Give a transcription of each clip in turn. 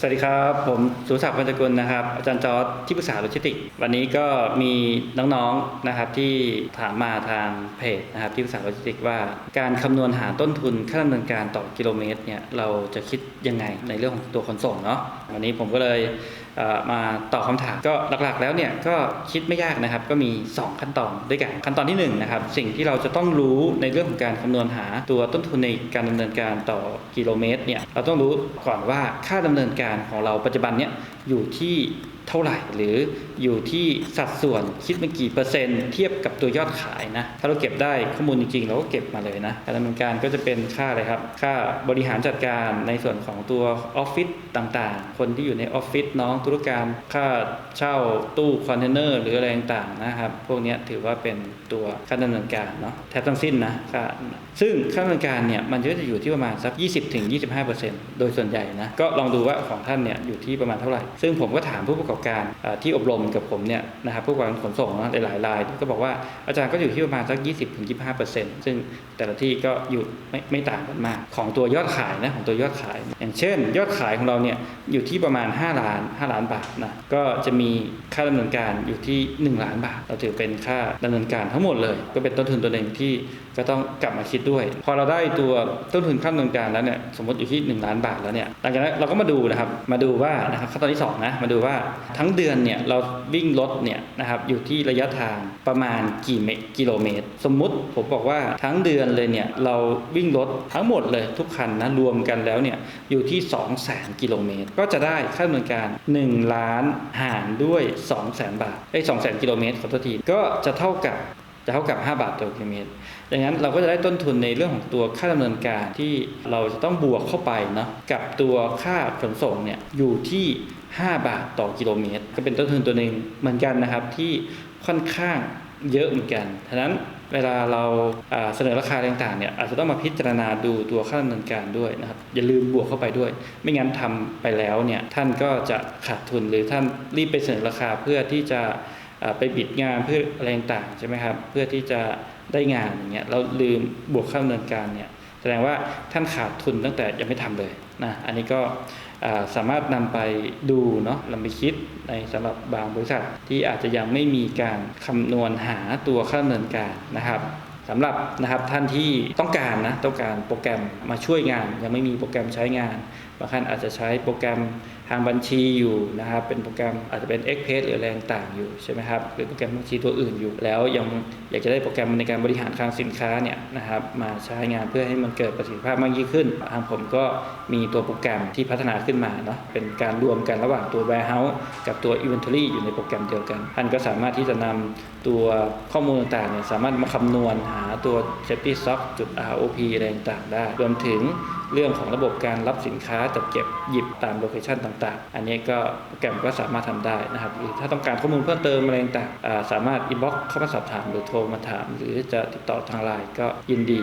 สวัสดีครับ ผมสุศักดิ์พันธกุลนะครับ อาจารย์จอร์ดที่ปรึกษาโลจิสติกส์วันนี้ก็มีน้องๆนะครับที่ถามมาทางเพจนะครับที่ปรึกษาโลจิสติกส์ว่าการคำนวณหาต้นทุนค่าดำเนินการต่อกิโลเมตรเนี่ยเราจะคิดยังไงในเรื่องของตัวขนส่งเนาะวันนี้ผมก็เลยมาตอบคำถามก็หลักๆ แล้วเนี่ยก็คิดไม่ยากนะครับ ก็มี 2 ขั้นตอนด้วยกันขั้นตอนที่1นะครับสิ่งที่เราจะต้องรู้ในเรื่องของการคำนวณหาตัวต้นทุนในการดำเนินการต่อกิโลเมตรเนี่ยเราต้องรู้ก่อนว่าค่าดำเนินการของเราปัจจุบันเนี่ยอยู่ที่ เท่าไหร่ หรืออยู่ที่สัดส่วนคิดเป็นกี่เปอร์เซ็นต์เทียบกับตัวยอดขายนะ ถ้าเราเก็บได้ข้อมูลจริงๆ เราก็เก็บมาเลยนะการดำเนินการก็จะเป็นค่าอะไรครับ ค่าบริหารจัดการในส่วนของตัวออฟฟิศต่างๆ คนที่อยู่ในออฟฟิศน้องธุรการค่าเช่าตู้คอนเทนเนอร์หรืออะไรต่างๆนะครับ พวกนี้ถือว่าเป็นตัวค่าดำเนินการเนาะแทบทั้งสิ้นนะค่าซึ่งค่าดำเนินการเนี่ยมันก็จะอยู่ที่ประมาณสัก 20-25%โดยส่วนใหญ่นะก็ลองดูว่าของท่านเนี่ยอยู่ที่ประมาณเท่าไหร่ ซึ่งผมก็ถามผู้ประกอบการที่อบรมกับผมเนี่ยนะครับผู้ประกอบการขนส่งนะหลายราย ก็บอกว่าอาจารย์ก็อยู่ที่ประมาณสัก 20-25%ซึ่งแต่ละที่ก็อยู่ไม่ไม่ต่างกันมาก ของตัวยอดขายนะของตัวยอดขาย อย่างเช่น ยอดขายของเราเนี่ยอยู่ที่ประมาณ 5 ล้าน 5 ล้านบาทนะก็จะมีค่าดำเนินการอยู่ที่ 1 ล้านบาท เราถือเป็นค่าดำเนินการทั้งหมดเลย ก็เป็นต้นทุนตัวหนึ่งที่ก็ต้องกลับมาคิดด้วย พอเราได้ตัวต้นทุนค่าดำเนินการแล้วเนี่ยสมมติอยู่ที่ 1 ล้านบาทแล้วเนี่ยหลังจากนั้นเราก็มาดูนะครับมาดูว่านะครับขั้นตอนที่สองนะมาดูว่าทั้งเดือนเนี่ยเราวิ่งรถเนี่ยนะครับอยู่ที่ระยะทางประมาณกี่เมกิโลเมตร สมมุติผมบอกว่าทั้งเดือนเลยเนี่ยเราวิ่งรถทั้งหมดเลยทุกคันนะรวมกันแล้วเนี่ยอยู่ที่ 2 0 0 0 0 0กิโลเมตร ก็จะได้ค่าดำเนินการ1ล้านหารด้วย 2 0 0 0 0 0 บาทไอ้2 0 0 0 0กิโลเมตรขอโทษทีก็จะเท่ากับ จะเท่ากับ 5 บาทต่อกิโลเมตรดังนั้นเราก็จะได้ต้นทุนในเรื่องของตัวค่าดำเนินการที่เราจะต้องบวกเข้าไปเนาะกับตัวค่าขนส่งเนี่ยอยู่ที่ 5 บาทต่อกิโลเมตร ก็เป็นต้นทุนตัวหนึ่งเหมือนกันนะครับที่ค่อนข้างเยอะเหมือนกันฉะนั้นเวลาเราเสนอราคาต่างๆเนี่ยอาจจะต้องมาพิจารณาดูตัวค่าดำเนินการด้วยนะครับอย่าลืมบวกเข้าไปด้วย ไม่งั้นทำไปแล้วเนี่ยท่านก็จะขาดทุนหรือท่านรีบไปเสนอราคาเพื่อที่จะ ไปบิดงานเพื่ออะไรต่างใช่ไหมครับ เพื่อที่จะได้งานอย่างเงี้ยเราลืมบวกค่าดำเนินการเนี่ยแสดงว่าท่านขาดทุนตั้งแต่ยังไม่ทำเลยนะอันนี้ก็สามารถนำไปดูเนาะนำไปคิดในสำหรับบางบริษัทที่อาจจะยังไม่มีการคำนวณหาตัวค่าดำเนินการนะครับสำหรับนะครับท่านที่ต้องการนะต้องการโปรแกรมมาช่วยงาน ยังไม่มีโปรแกรมใช้งาน บางท่านอาจจะใช้โปรแกรมทางบัญชีอยู่นะครับ เป็นโปรแกรมอาจจะเป็น e x p r e s s หรืออะไรต่างๆอยู่ใช่ไหมครับ หรือโปรแกรมบัญชีตัวอื่นอยู่ แล้วยังอยากจะได้โปรแกรมในการบริหารคลังสินค้าเนี่ยนะครับมาใช้งานเพื่อให้มันเกิดประสิทธิภาพมากยิ่งขึ้น ทางผมก็มีตัวโปรแกรมที่พัฒนาขึ้นมาเนาะ เป็นการรวมกันระหว่างตัว warehouse กับตัว inventory อยู่ในโปรแกรมเดียวกัน ท่านก็สามารถที่จะนำตัวข้อมูลต่างๆเนี่ยสามารถมาคำนวณหาตัว safety stock จุด ROP อะไรต่างๆได้ รวมถึงเรื่องของระบบการรับสินค้าจัดเก็บหยิบตามโลเคชันต่างๆ อันนี้ก็โปรแกรมก็สามารถทำได้นะครับหรือถ้าต้องการข้อมูลเพิ่มเติมอะไรต่างๆสามารถอินบ็อกเข้ามาสอบถาม หรือโทรมาถาม หรือจะติดต่อทางไลน์ก็ยินดี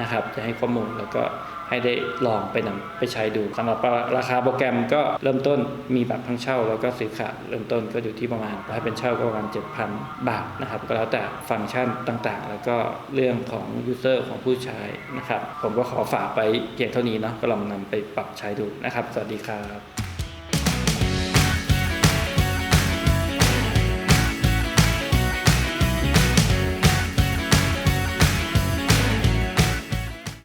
นะครับ จะให้ข้อมูลแล้วก็ให้ได้ลองไปนำไปใช้ดูสำหรับราคาโปรแกรมก็เริ่มต้นมีแบบทั้งเช่า แล้วก็ซื้อขาดเริ่มต้นก็อยู่ที่ประมาณถ้าเป็นเช่าก็ประมาณ 7,000 บาทนะครับก็แล้วแต่ฟังก์ชันต่างๆ แล้วก็เรื่องของยูเซอร์ของผู้ใช้นะครับ ผมก็ขอฝากไปเพียงเท่านี้เนาะก็ลองนำไปปรับใช้ดูนะครับ สวัสดีครับ